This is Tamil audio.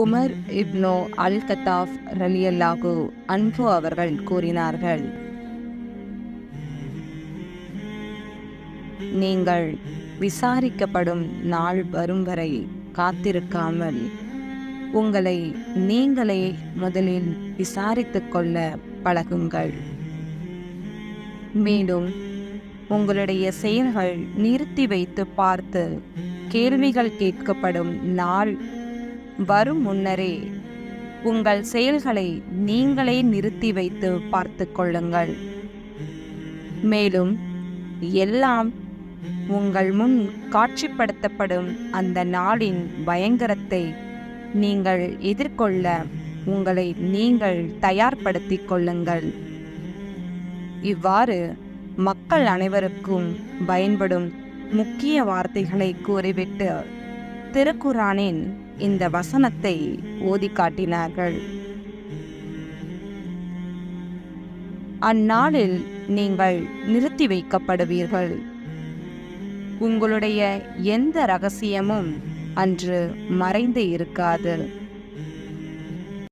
உமர் இப்னோ அல் கத்தாஃப் ரலியல்லாஹு அன்பு அவர்கள் கூறினார்கள். நீங்கள் விசாரிக்கப்படும் நாள் வரும் வரை காத்திருக்காமல் உங்களை நீங்களே முதலில் விசாரித்துக் கொள்ள பழகுங்கள். மேலும் உங்களுடைய செயல்கள் நிறுத்தி வைத்து பார்த்து கேள்விகள் கேட்கப்படும் நாள் வரும் முன்னரே. உங்கள் செயல்களை நீங்களே நிறுத்தி வைத்து பார்த்து கொள்ளுங்கள். மேலும் எல்லாம் உங்கள் முன் காட்சிப்படுத்தப்படும் அந்த நாளின் பயங்கரத்தை நீங்கள் எதிர்கொள்ள உங்களை நீங்கள் தயார்படுத்திக் கொள்ளுங்கள். இவ்வாறு மக்கள் அனைவருக்கும் பயன்படும் முக்கிய வார்த்தைகளை கூறிவிட்டு திருக்குரானின் இந்த வசனத்தை ஓதி காட்டினார்கள் அந்நாளில் நீங்கள் நிறுத்தி வைக்கப்படுவீர்கள். உங்களுடைய எந்த ரகசியமும் அன்று மறைந்து இருக்காது.